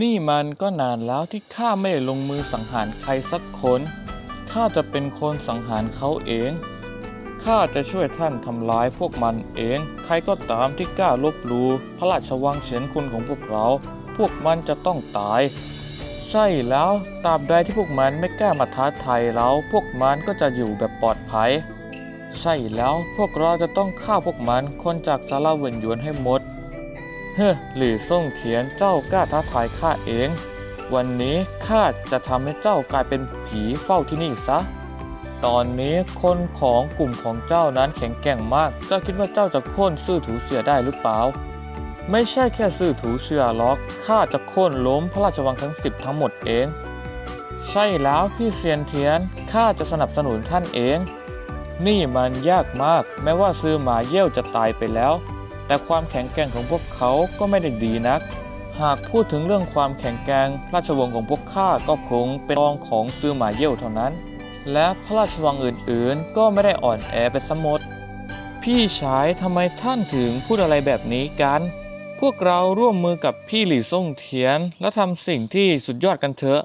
นี่มันก็นานแล้วที่ข้าไม่ได้ลงมือสังหารใครสักคน ข้าจะเป็นคนสังหารเขาเอง ข้าจะช่วยท่านทำลายพวกมันเอง ใครก็ตามที่กล้าลบลูพระราชวังเฉียนคุณของพวกเรา พวกมันจะต้องตาย ใช่แล้วตราบใดที่พวกมันไม่กล้ามาท้าทายเราพวกมันก็จะอยู่แบบปลอดภัย ใช่แล้วพวกเราจะต้องฆ่าพวกมันคนจากซาลาเวนยวนให้หมด เฮ้อหลี่ซ่งเทียนเจ้ากล้าท้าทายข้าเอง วันนี้ข้าจะทำให้เจ้ากลายเป็นผีเฝ้าที่นี่ซะ ตอนนี้คนของกลุ่มของเจ้านั้นแข็งแกร่งมาก เจ้าคิดว่าเจ้าจะโค่นซื่อถูเสียได้หรือเปล่า ไม่ใช่แค่ซื่อถูเชื่อหรอกข้าจะโค่นล้มพระราชวังทั้งสิบทั้งหมดเอง ใช่แล้วพี่เซียนเทียนข้าจะสนับสนุนท่านเอง นี่มันยากมาก แม้ว่าซื้อหมาเยี่ยวจะตายไปแล้ว แต่ความแข็งแกร่งของพวกเขาก็ไม่ได้ดีนัก หากพูดถึงเรื่องความแข็งแกร่งราชวงศ์ของพวกข้าก็คงเป็นรองของซื้อหมาเย่ยวเท่านั้น และพระราชวังอื่นๆ ก็ไม่ได้อ่อนแอไปสมดพี่ชายทำไมท่านถึงพูดอะไรแบบนี้กัน พวกเราร่วมมือกับพี่หลี่ซ่งเทียน และทำสิ่งที่สุดยอดกันเถอะ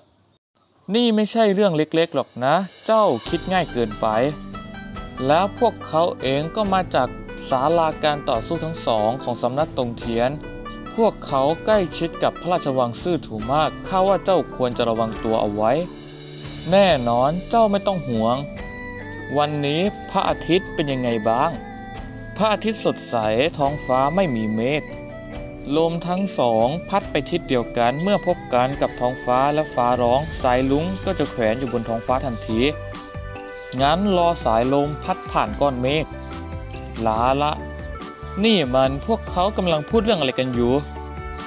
นี่ไม่ใช่เรื่องเล็กๆหรอกนะ เจ้าคิดง่ายเกินไป แล้วพวกเขาเองก็มาจาก ศาลาการต่อสู้ทั้งสองของสำนักตงเทียน พวกเขาใกล้ชิดกับพระราชวังซื่อถูมากข้าว่าเจ้าควรจะระวังตัวเอาไว้ แน่นอนเจ้าไม่ต้องห่วง วันนี้พระอาทิตย์เป็นยังไงบ้าง พระอาทิตย์สดใสท้องฟ้าไม่มีเมฆลมทั้งสองพัดไปทิศเดียวกันเมื่อพบกันกับท้องฟ้าและฟ้าร้อง สายลุงก็จะแขวนอยู่บนท้องฟ้าทันที งั้นรอสายลมพัดผ่านก้อนเมฆ ลาละ นี่มันพวกเขากำลังพูดเรื่องอะไรกันอยู่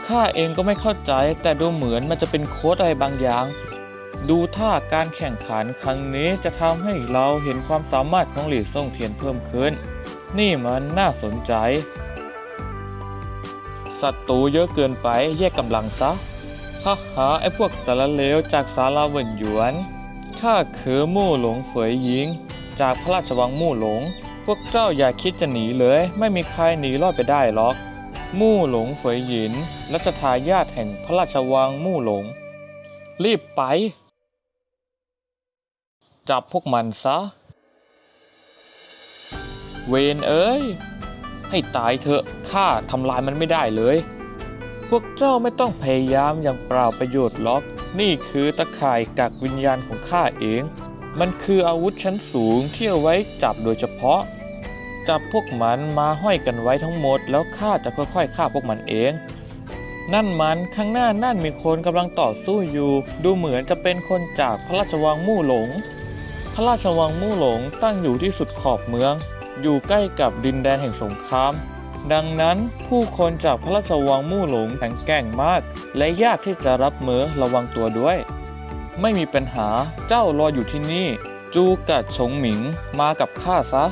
ข้าเองก็ไม่เข้าใจแต่ดูเหมือนมันจะเป็นโค้ดอะไรบางอย่าง ดูท่าการแข่งขันครั้งนี้จะทำให้เราเห็นความสามารถของหลี่ซ่งเทียนเพิ่มขึ้น นี่มันน่าสนใจศัตรูเยอะเกินไปแยกกำลังซะฮ่าฮ่าไอ้พวกสารเลวจากสาลาเวินหยวน ข้าคือมู่หลงเฟยหญิง จากพระราชวังมู่หลง พวกเจ้าอย่าคิดจะหนีเลย ไม่มีใครหนีรอดไปได้หรอก มู่หลงเฟยหยินรัชทายาทแห่งพระราชวังมู่หลง รีบไป จับพวกมันซะ เวนเอ้ย ให้ตายเถอะข้าทำลายมันไม่ได้เลย พวกเจ้าไม่ต้องพยายามอย่างเปล่าประโยชน์หรอก นี่คือตะข่ายกักวิญญาณของข้าเอง มันคืออาวุธชั้นสูงที่เอาไว้จับโดยเฉพาะ จับพวกมันมาห้อยกันไว้ทั้งหมด แล้วข้าจะค่อยๆฆ่าพวกมันเอง นั่นมันข้างหน้านั่นมีคนกำลังต่อสู้อยู่ ดูเหมือนจะเป็นคนจากพระราชวังมู่หลง พระราชวังมู่หลงตั้งอยู่ที่สุดขอบเมือง อยู่ใกล้กับดินแดนแห่งสงคราม ดังนั้นผู้คนจากพระราชวังมู่หลงแข็งแกร่งมาก และยากที่จะรับมือระวังตัวด้วย ไม่มีปัญหาเจ้ารออยู่ที่นี่ จูกัดฉงหมิงมากับข้าซะ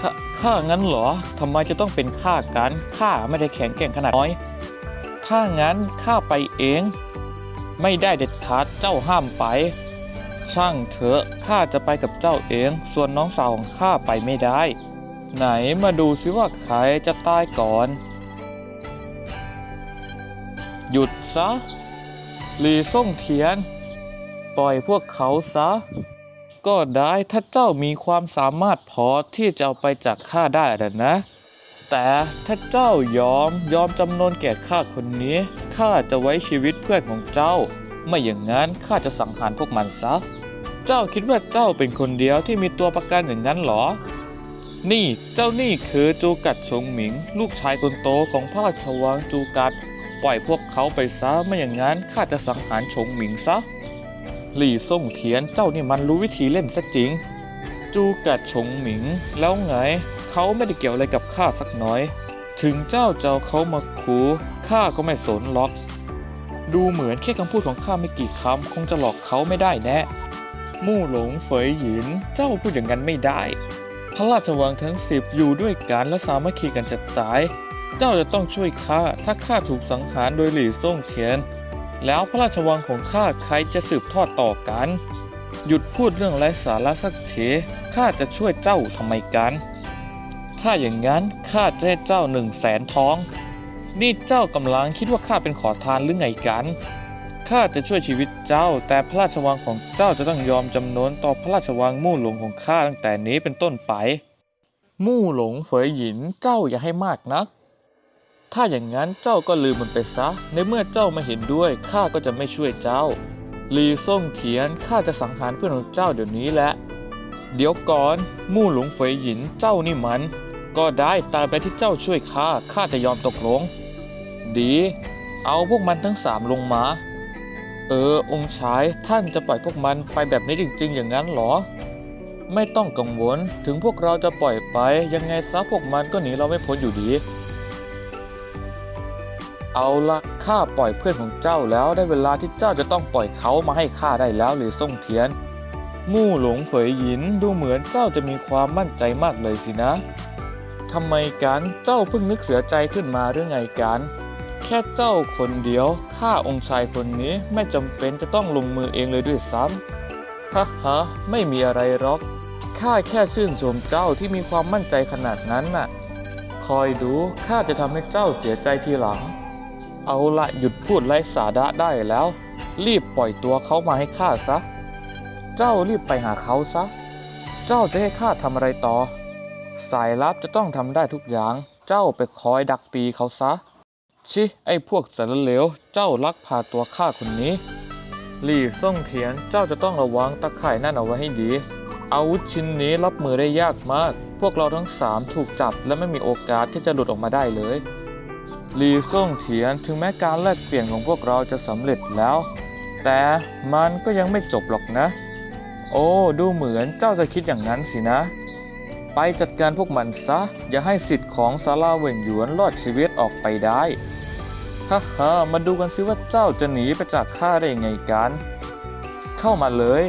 ข้าข้างั้นเหรอทำไมจะต้องเป็นข้ากันข้าไม่ได้แข็งแกร่งขนาดน้อยถ้างั้นข้าไปเอง ไม่ได้เด็ดขาดเจ้าห้ามไป ช่างเถอะข้าจะไปกับเจ้าเอง ส่วนน้องสาวของข้าไปไม่ได้ ไหนมาดูซิว่าใครจะตายก่อน หยุดซะหลีส่งเทียน ปล่อยพวกเขาซะ ก็ได้ถ้าเจ้ามีความสามารถพอที่จะเอาไปจากข้าได้แล้วนะ แต่ถ้าเจ้ายอมยอมจำนนแก่ข้าคนนี้ข้าจะไว้ชีวิตเพื่อนของเจ้า ไม่อย่างนั้นข้าจะสังหารพวกมันซะ เจ้าคิดว่าเจ้าเป็นคนเดียวที่มีตัวประกันอย่างนั้นหรอ นี่เจ้านี่คือจูกัดชงหมิง ลูกชายคนโตของพระราชวังจูกัดปล่อยพวกเขาไปซะไม่อย่างนั้นข้าจะสังหารชงหมิงซะ หลี่ซ่งเทียนเจ้านี่มันรู้วิธีเล่นซะจริง จูกัดชงหมิง แล้วไงเขาไม่ได้เกี่ยวอะไรกับข้าสักน่อย ถึงเจ้าจะเอาเขามาขู่ข้าก็ไม่สนหรอก ดูเหมือนแค่คำพูดของข้าไม่กี่คำคงจะหลอกเขาไม่ได้แน่มู่หลงเฟยหยินเจ้าพูดอย่างนั้นไม่ได้ พระราชวังทั้งสิบอยู่ด้วยกันและสามัคคีกันจัดสาย เจ้าจะต้องช่วยข้าถ้าข้าถูกสังหารโดยหลี่ซ่งเทียน แล้วพระราชวังของข้าใครจะสืบทอดต่อกัน หยุดพูดเรื่องไร้สาระสักทีข้าจะช่วยเจ้าทำไมกัน ถ้าอย่างนั้นข้าจะให้เจ้าหนึ่งแสนทอง นี่เจ้ากำลังคิดว่าข้าเป็นขอทานหรือไงกันข้าจะช่วยชีวิตเจ้า แต่พระราชวังของเจ้าจะต้องยอมจำนนต่อพระราชวังมู่หลงของข้าตั้งแต่นี้เป็นต้นไป มู่หลงเฟยหยินเจ้าอย่าให้มากนัก ถ้าอย่างนั้นเจ้าก็ลืมมันไปซะ ในเมื่อเจ้าไม่เห็นด้วยข้าก็จะไม่ช่วยเจ้า ลีซ่งเทียนข้าจะสังหารเพื่อนของเจ้าเดี๋ยวนี้แหละ เดี๋ยวก่อนมู่หลงเฟยหยินเจ้านี่มัน ก็ได้ตามไปที่เจ้าช่วยข้าข้าจะยอมตกลง ดี เอาพวกมันทั้งสามลงมา เออ องค์ชายท่านจะปล่อยพวกมันไปแบบนี้จริง ๆ อย่างนั้นเหรอ ไม่ต้องกังวลถึงพวกเราจะปล่อยไปยังไงซะพวกมันก็หนีเราไม่พ้นอยู่ดี เอาละข้าปล่อยเพื่อนของเจ้าแล้วได้เวลาที่เจ้าจะต้องปล่อยเขามาให้ข้าได้แล้วหรือส่งเทียน มู่หลงเฟยหยินดูเหมือนเจ้าจะมีความมั่นใจมากเลยสินะทำไมกันเจ้าเพิ่งนึกเสียใจขึ้นมาหรือไงกันแค่เจ้าคนเดียวข้าองค์ชายคนนี้ไม่จำเป็นจะต้องลงมือเองเลยด้วยซ้ำฮ่าฮะไม่มีอะไรหรอกข้าแค่ชื่นชมเจ้าที่มีความมั่นใจขนาดนั้นน่ะ คอยดูข้าจะทำให้เจ้าเสียใจทีหลัง เอาละหยุดพูดไร้สาระได้แล้ว รีบปล่อยตัวเขามาให้ข้าซะ เจ้ารีบไปหาเขาซะ เจ้าจะให้ข้าทำอะไรต่อ สายลับจะต้องทำได้ทุกอย่าง เจ้าไปคอยดักตีเขาซะ ชิ ไอ้พวกสารเลว เจ้าลักพาตัวข้าคนนี้หลี่ซ่งเทียนเจ้าจะต้องระวังตะข่ายนั่นเอาไว้ให้ดี อาวุธชิ้นนี้รับมือได้ยากมาก พวกเราทั้งสามถูกจับและไม่มีโอกาสที่จะหลุดออกมาได้เลย หลีซ่งเทียนถึงแม้การแลกเปลี่ยนของพวกเราจะสำเร็จแล้ว แต่มันก็ยังไม่จบหรอกนะ โอ้ดูเหมือนเจ้าจะคิดอย่างนั้นสินะ ไปจัดการพวกมันซะ อย่าให้สิทธิ์ของซาลาเวินหยวนรอดชีวิตออกไปได้ฮ่าฮ่ามาดูกันสิว่าเจ้าจะหนีไปจากข้าได้ยังไงกัน เข้ามาเลย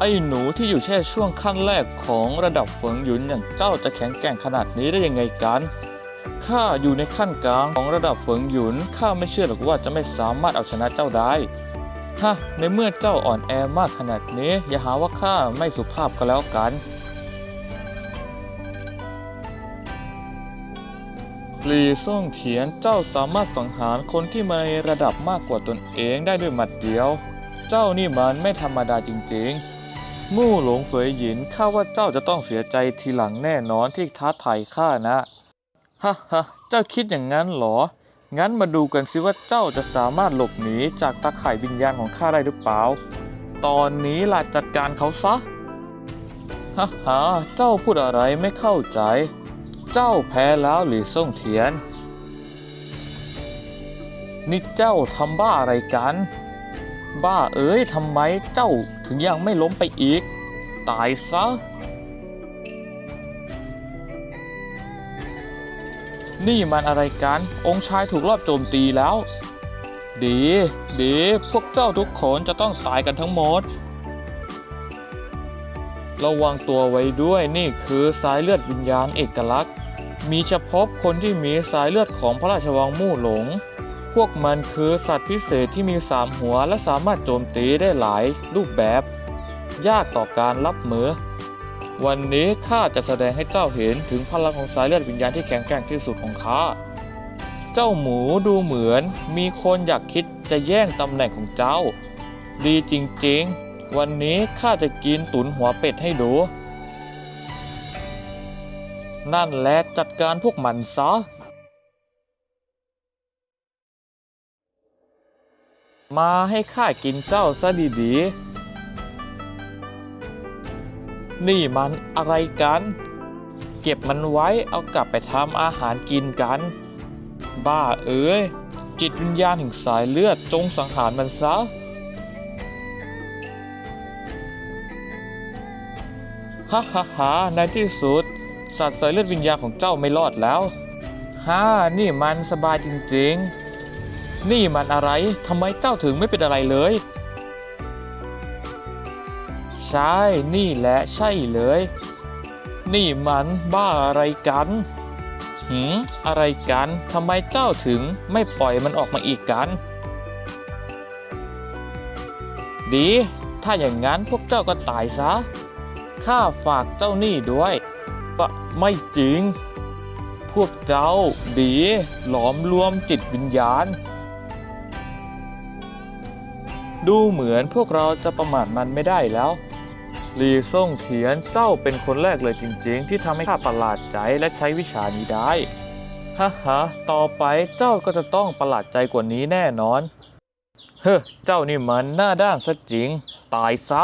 ไอ้หนูที่อยู่แค่ช่วงขั้นแรกของระดับเฟิงหยุนอย่างเจ้าจะแข็งแกร่งขนาดนี้ได้ยังไงกันข้าอยู่ในขั้นกลางของระดับเฟิงหยุนข้าไม่เชื่อหรอกว่าจะไม่สามารถเอาชนะเจ้าได้ฮะในเมื่อเจ้าอ่อนแอมากขนาดนี้ อย่าหาว่าข้าไม่สุภาพก็แล้วกันหลีซ่งเทียนเจ้าสามารถสังหารคนที่มาในระดับมากกว่าตนเองได้ด้วยหมัดเดียว เจ้านี่มันไม่ธรรมดาจริงๆ มู่หลงเฟยหยินข้าว่าเจ้าจะต้องเสียใจทีหลังแน่นอนที่ท้าทายข้านะฮ่าฮ่าเจ้าคิดอย่างนั้นหรอ งั้นมาดูกันสิว่าเจ้าจะสามารถหลบหนีจากตาข่ายวิญญาณของข้าได้หรือเปล่า ตอนนี้ล่ะจัดการเขาซะฮ่าฮ่าเจ้าพูดอะไรไม่เข้าใจ เจ้าแพ้แล้วหรือส่งเทียน นี่เจ้าทำบ้าอะไรกัน บ้าเอ้ยทำไมเจ้าถึงยังไม่ล้มไปอีก ตายซะ นี่มันอะไรกัน องค์ชายถูกรอบโจมตีแล้ว ดีดีพวกเจ้าทุกคนจะต้องตายกันทั้งหมด ระวังตัวไว้ด้วยนี่คือสายเลือดวิญญาณเอกลักษณ์ มีเฉพาะคนที่มีสายเลือดของพระราชวังมู่หลง วกมันคือสัตว์พิเศษที่มีสามหัว และสามารถโจมตีได้หลายรูปแบบ ยากต่อการรับมือ วันนี้ข้าจะแสดงให้เจ้าเห็นถึงพลังของสายเลือดวิญญาณที่แข็งแกร่งที่สุดของข้า เจ้าหมูดูเหมือนมีคนอยากคิดจะแย่งตำแหน่งของเจ้า ดีจริงๆ วันนี้ข้าจะกินตุนหัวเป็ดให้ดู นั่นแหละจัดการพวกมันซะ มาให้ข้ากินเจ้าซะดีๆ นี่มันอะไรกัน เก็บมันไว้เอากลับไปทำอาหารกินกัน บ้าเอ้ย จิตวิญญาณแห่งสายเลือดจงสังหารมันซะ ฮ่าฮ่าฮ่าในที่สุด สัตว์สายเลือดวิญญาณของเจ้าไม่รอดแล้วฮ่านี่มันสบายจริงๆ นี่มันอะไร ทำไมเจ้าถึงไม่เป็นอะไรเลย ใช่ นี่แหละใช่เลย นี่มันบ้าอะไรกันหืมอะไรกัน ทำไมเจ้าถึงไม่ปล่อยมันออกมาอีกกัน ดี ถ้าอย่างนั้นพวกเจ้าก็ตายซะ ข้าฝากเจ้านี่ด้วยปะไม่จริง พวกเจ้าดี หลอมรวมจิตวิญญาณ ดูเหมือนพวกเราจะประมาทมันไม่ได้แล้วหลีซ่งเทียนเจ้าเป็นคนแรกเลยจริง ๆ ที่ทำให้ข้าประหลาดใจและใช้วิชานี้ได้ฮ่าฮ่าต่อไปเจ้าก็จะต้องประหลาดใจกว่านี้แน่นอน เฮ้อเจ้านี่มันหน้าด้านซะจริง ตายซะ